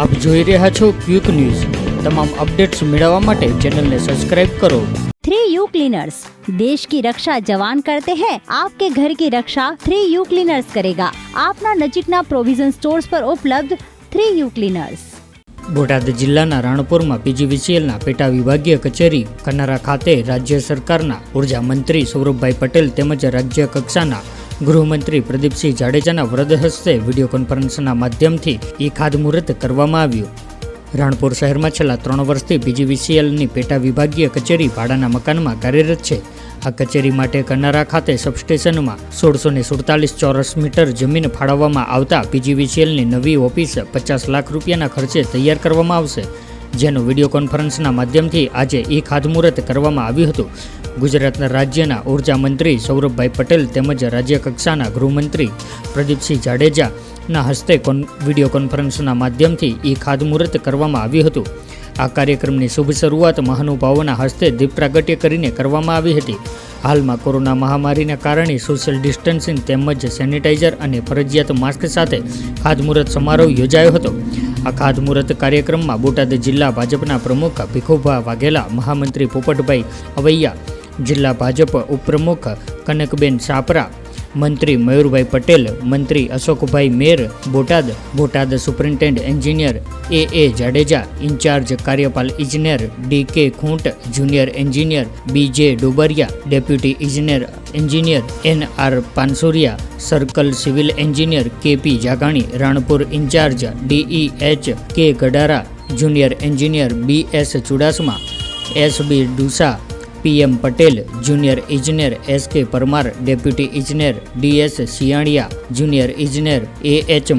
આપ જોઈ રહ્યા છો ક્વિક ન્યૂઝ. તમામ અપડેટ્સ મેળવવા માટે ચેનલને સબસ્ક્રાઇબ કરો. થ્રી यू क्लीनर्स देश की रक्षा जवान करते हैं आपके ઘર કી રક્ષા થ્રી यू ક્લીનર્સ કરેગા. આપના નજીકના પ્રોવિઝન સ્ટોર્સ પર ઉપલબ્ધ થ્રી યુ ક્લીનર્સ. બોટાદ જિલ્લાના રાણપુરમાં પીજીવીસીએલના પેટા વિભાગીય કચેરી કનારા ખાતે રાજ્ય સરકારના ઊર્જા મંત્રી સૌરભભાઈ પટેલ તેમજ રાજ્ય કક્ષાના ગૃહમંત્રી પ્રદીપસિંહ જાડેજાના વરદ હસ્તે વીડિયો કોન્ફરન્સના માધ્યમથી ઈ ખાતમુહૂર્ત કરવામાં આવ્યું. રાણપુર શહેરમાં છેલ્લા ત્રણ વર્ષથી બીજીવીસીએલની પેટા વિભાગીય કચેરી ભાડાના મકાનમાં કાર્યરત છે. આ કચેરી માટે કનારા ખાતે સબસ્ટેશનમાં સોળસો ને સુડતાલીસ ચોરસ મીટર જમીન ફાળવવામાં આવતા પીજીવીસીએલની નવી ઓફિસ પચાસ લાખ રૂપિયાના ખર્ચે તૈયાર કરવામાં આવશે. જેનું વીડિયો કોન્ફરન્સના માધ્યમથી આજે ઈ ખાતમુહૂર્ત કરવામાં આવ્યું હતું. ગુજરાતના રાજ્યના ઊર્જા મંત્રી સૌરભભાઈ પટેલ તેમજ રાજ્ય કક્ષાના ગૃહમંત્રી પ્રદીપસિંહ જાડેજાના હસ્તે કોન, વીડિયો કોન્ફરન્સના માધ્યમથી ઈ ખાતમુહૂર્ત કરવામાં આવ્યું હતું. આ કાર્યક્રમની શુભ શરૂઆત મહાનુભાવોના હસ્તે દીપ પ્રાગટ્ય કરીને કરવામાં આવી હતી. હાલમાં કોરોના મહામારીના કારણે સોશિયલ ડિસ્ટન્સિંગ તેમજ સેનિટાઈઝર અને ફરજિયાત માસ્ક સાથે ખાતમુહૂર્ત સમારોહ યોજાયો હતો. આ ખાતમુહૂર્ત કાર્યક્રમમાં બોટાદ જિલ્લા ભાજપના પ્રમુખ ભીખુભા વાઘેલા, મહામંત્રી પોપટભાઈ અવૈયા જિલ્લા ભાજપ ઉપપ્રમુખ કનકબેન સાપરા મંત્રી મયુરભાઈ પટેલ, મંત્રી Ashokbhai Mer, Botad Botad superintending engineer A A Jadeja, incharge કાર્યપાલ ઇજનેર, D K Khunt, junior engineer, B J Dobariya, deputy ઇજનેર engineer, N R Pansuriya, circle civil engineer K P Jagani, Ranpur incharge DE H K Gadara junior engineer B S Chudasama, S B Dusa PM Patel, junior ઇજનેર S K Parmar, deputy ઇજનેર DS Siyaniya junior ઇજનેર A H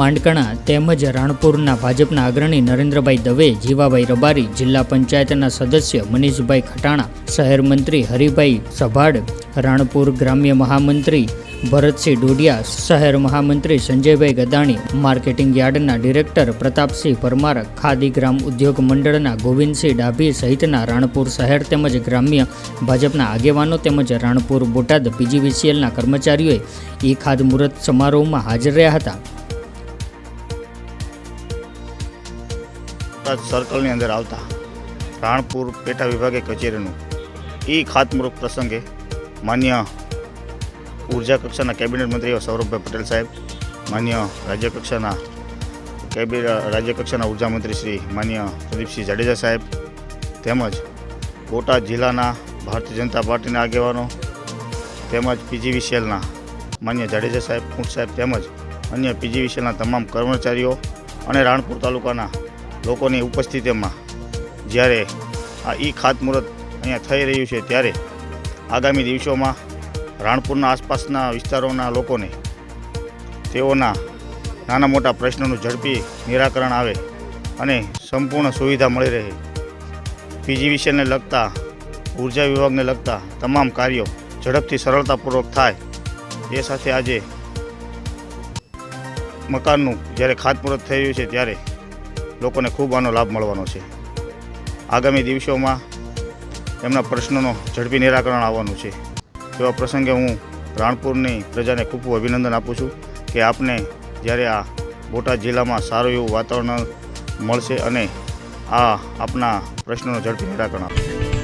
માંડકણા તેમજ રાણપુરના ભાજપના અગ્રણી નરેન્દ્રભાઈ દવે, જીવાભાઈ રબારી, જિલ્લા પંચાયતના સદસ્ય મનીષભાઈ ખટાણા, શહેર મંત્રી હરિભાઈ સભાડ, રાણપુર ગ્રામ્ય મહામંત્રી ભરતસિંહ ડોડિયા, શહેર મહામંત્રી સંજયભાઈ ગદાણી, માર્કેટિંગ યાર્ડના ડિરેક્ટર પ્રતાપસિંહ પરમાર, ખાદી ગ્રામ ઉદ્યોગ મંડળના ગોવિંદસિંહ ડાભી સહિતના રાણપુર શહેર તેમજ ગ્રામ્ય ભાજપના આગેવાનો તેમજ રાણપુર બોટાદ પીજીવીસીએલના કર્મચારીઓએ ઈ ખાતમુહૂર્ત સમારોહમાં હાજર રહ્યા હતા. સર્કલની અંદર આવતા રાણપુર પેટા વિભાગે કચેરીનું ઈ ખાતમુહૂર્ત પ્રસંગે માન્ય ઊર્જા કક્ષાના કેબિનેટ મંત્રી એવા સૌરભભાઈ પટેલ સાહેબ, માન્ય રાજ્ય કક્ષાના કેબિનેટ રાજ્ય મંત્રી શ્રી માન્ય પ્રદીપસિંહ જાડેજા સાહેબ તેમજ બોટાદ જિલ્લાના ભારતીય જનતા પાર્ટીના આગેવાનો તેમજ પીજીવીસીએલના માન્ય જાડેજા સાહેબ, કુંટ સાહેબ તેમજ અન્ય પીજીવીસીએલના તમામ કર્મચારીઓ અને રાણપુર તાલુકાના લોકોની ઉપસ્થિતિમાં જ્યારે આ ઈ ખાતમુહૂર્ત અહીંયા થઈ રહ્યું છે ત્યારે આગામી દિવસોમાં રાણપુરના આસપાસના વિસ્તારોના લોકોને તેઓના નાના મોટા પ્રશ્નોનું ઝડપી નિરાકરણ આવે અને સંપૂર્ણ સુવિધા મળી રહે. પીજી વિષયને લગતા, ઊર્જા વિભાગને લગતા તમામ કાર્યો ઝડપથી સરળતાપૂર્વક થાય. એ સાથે આજે મકાનનું જ્યારે ખાતમુહૂર્ત થઈ રહ્યું છે ત્યારે લોકોને ખૂબ આનો લાભ મળવાનો છે. આગામી દિવસોમાં એમના પ્રશ્નોનો ઝડપી નિરાકરણ આવવાનું છે. એવા પ્રસંગે હું રાણપુરની પ્રજાને ખૂબ ખૂબ અભિનંદન આપું છું કે આપને જ્યારે આ બોટાદ જિલ્લામાં સારું એવું વાતાવરણ મળશે અને આ આપના પ્રશ્નોનો ઝડપી નિરાકરણ આપશે.